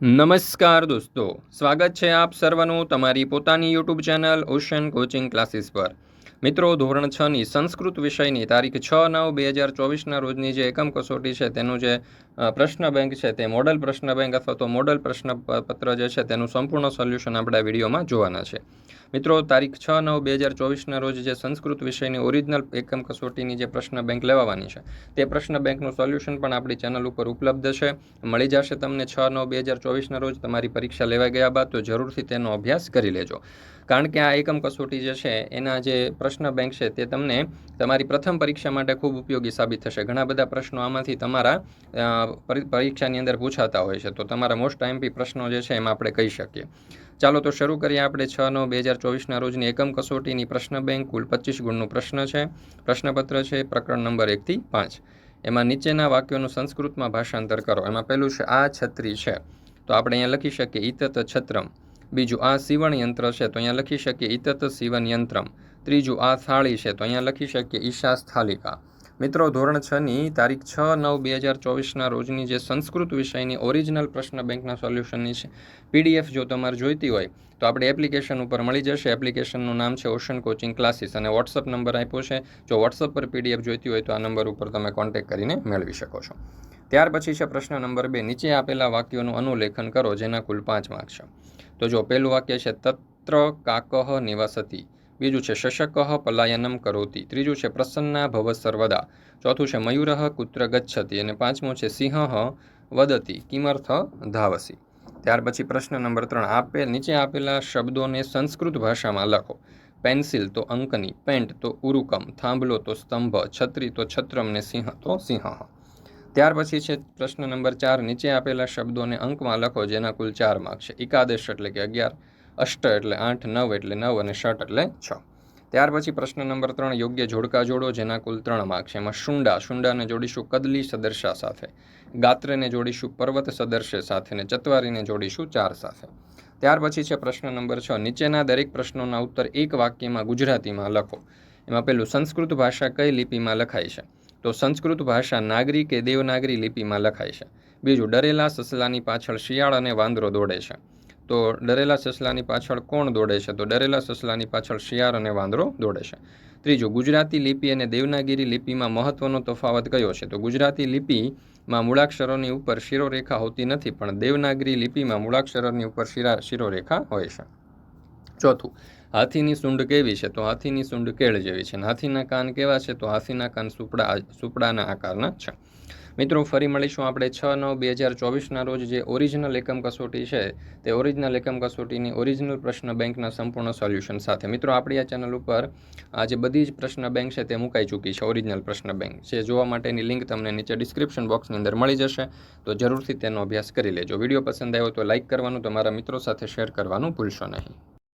નમસ્કાર દોસ્તો, સ્વાગત છે આપ સર્વનું તમારી પોતાની YouTube channel Ocean coaching classes પર. મિત્રો, ધોરણ છની સંસ્કૃત વિષયની તારીખ છ નવ બે હજાર ચોવીસના રોજની જે એકમ કસોટી છે, તેનું જે પ્રશ્ન બેંક છે, તે મોડલ પ્રશ્ન બેંક અથવા તો મોડલ પ્રશ્નપત્ર જે છે, તેનું સંપૂર્ણ સોલ્યુશન આપણે આ વિડીયોમાં જોવાના છે. મિત્રો, તારીખ છ નવ બે હજાર ચોવીસના રોજ જે સંસ્કૃત વિષયની ઓરિજિનલ એકમ કસોટીની જે પ્રશ્ન બેંક લેવાની છે, તે પ્રશ્ન બેંકનું સોલ્યુશન પણ આપણી ચેનલ ઉપર ઉપલબ્ધ છે. મળી જશે તમને છ નવ બે હજાર ચોવીસના રોજ તમારી પરીક્ષા લેવાઈ ગયા બાદ, તો જરૂરથી તેનો અભ્યાસ કરી લેજો. કારણ કે આ એકમ કસોટી જે છે, એના જે પ્રશ્ન બેંક છે, તે તમને તમારી પ્રથમ પરીક્ષા માટે ખૂબ ઉપયોગી સાબિત થશે. ઘણા બધા પ્રશ્નો આમાંથી તમારા પરીક્ષાની અંદર પૂછાતા હોય છે, તો તમારા મોસ્ટ આઈએમપી પ્રશ્નો જે છે, એમાં આપણે કહી શકીએ. ચાલો તો શરૂ કરીએ આપણે છ નવ બે હજાર ચોવીસના રોજની એકમ કસોટીની પ્રશ્ન બેંક, કુલ પચીસ ગુણનું પ્રશ્ન છે. પ્રશ્નપત્ર છે પ્રકરણ નંબર એકથી પાંચ. એમાં નીચેના વાક્યોનું સંસ્કૃતમાં ભાષાંતર કરો. એમાં પહેલું છે આ છત્રી છે. તો આપણે અહીંયા લખી શકીએ ઈતત છત્રમ. બીજું આ સીવણ યંત્ર છે. તો અહીંયા લખી શકીએ ઈતત સીવન યંત્રમ ત્રીજું આ થાળી છે. તો અહીંયા લખી શકીએ ઈશા સ્થાલિકા મિત્રો, ધોરણ છ ની તારીખ છ નવ બે હજાર ચોવીસના રોજની જે સંસ્કૃત વિષયની ઓરિજિનલ પ્રશ્ન બેંકના સોલ્યુશનની છે, પીડીએફ જો તમારે જોઈતી હોય, તો આપણે એપ્લિકેશન ઉપર મળી જશે. એપ્લિકેશનનું નામ છે ઓશન કોચિંગ ક્લાસીસ અને વોટ્સઅપ નંબર આપ્યો છે. જો વોટ્સઅપ પર પીડીએફ જોઈતી હોય, તો આ નંબર ઉપર તમે કોન્ટેક્ટ કરીને મેળવી શકો છો. ત્યાર પછી છે પ્રશ્ન નંબર બે. નીચે આપેલા વાક્યોનું અનુલેખન કરો, જેના કુલ પાંચ માર્ક છે. તો જો પહેલું વાક્ય છે, તત્ર કાકહ નિવાસતી બીજું છે શશક પલાયનમ કરોતી, ત્રીજું છે પ્રસન્ના ભવ સર્વદા, ચોથું છે મયુર કુત્ર ગચ્છતિ અને પાંચમું છે સિંહ વદતિ, કિમર્થ ધાવસી. ત્યાર પછી પ્રશ્ન નંબર ત્રણ, આપે નીચે આપેલા શબ્દોને સંસ્કૃત ભાષામાં લખો. પેન્સિલ તો અંકની, પેન્ટ તો ઉરુકમ, થાંભલો તો સ્તંભ, છત્રી તો છત્રમ ને સિંહ તો સિંહ. ત્યાર પછી છે પ્રશ્ન નંબર ચાર, નીચે આપેલા શબ્દોને અંકમાં લખો જેના કુલ ચાર માર્ક છે. એકાદશ એટલે કે અગિયાર અષ્ટ એટલે આઠ, નવ એટલે નવ અને ષટ એટલે છ. ત્યાર પછી પ્રશ્ન નંબર ત્રણ, યોગ્ય જોડકા જોડો જેના કુલ ત્રણ માર્ક છે. એમાં શુંડા, શુંડાને જોડીશું કદલી સદર્શા સાથે. ગાત્રને જોડીશું પર્વત સદર્શે સાથે અને ચતવારીને જોડીશું ચાર સાથે. ત્યાર પછી છે પ્રશ્ન નંબર છ, નીચેના દરેક પ્રશ્નોના ઉત્તર એક વાક્યમાં ગુજરાતીમાં લખો. એમાં પેલું સંસ્કૃત ભાષા કઈ લિપિમાં લખાય છે? તો સંસ્કૃત ભાષા નાગરી કે દેવનાગરી લિપિમાં લખાય છે. બીજું ડરેલા સસલાની પાછળ શિયાળ અને વાંદરો દોડે છે. તો ડરેલા સસલાની પાછળ કોણ દોડે છે? તો ડરેલા સસલાની પાછળ શિયાર અને વાંદરો દોડે છે. ત્રીજું, ગુજરાતી લિપિ અને દેવનાગીરી લિપિમાં મહત્વનો તફાવત કયો છે? તો ગુજરાતી લિપિમાં મૂળાક્ષરોની ઉપર શિરોરેખા હોતી નથી, પણ દેવનાગરી લિપિમાં મૂળાક્ષરોની ઉપર શિરા, શિરોરેખા હોય છે. ચોથું. હાથીની સૂંઢ કેવી છે? તો હાથીની સૂંઢ કેળ જેવી છે. અને હાથીના કાન કેવા છે? તો હાથીના કાન સુપડા, સુપડાના આકારના છે. મિત્રો, ફરી મળીશું આપણે છ નવ બે હજાર ચોવીસના રોજ જે ઓરિજિનલ એકમ કસોટી છે, તે ઓરિજિનલ એકમ કસોટીની ઓરિજિનલ પ્રશ્ન બેંકના સંપૂર્ણ સોલ્યુશન સાથે. મિત્રો, આપણી આ ચેનલ ઉપર આ જે બધી જ પ્રશ્ન બેંક છે, તે મુકાઈ ચૂકી છે, ઓરિજિનલ પ્રશ્ન બેંક. જે જોવા માટેની લિંક તમને નીચે ડિસ્ક્રિપ્શન બોક્સની અંદર મળી જશે, તો જરૂરથી તેનો અભ્યાસ કરી લેજો. વીડિયો પસંદ આવ્યો તો લાઇક કરવાનું, તમારા મિત્રો સાથે શેર કરવાનું ભૂલશો નહીં.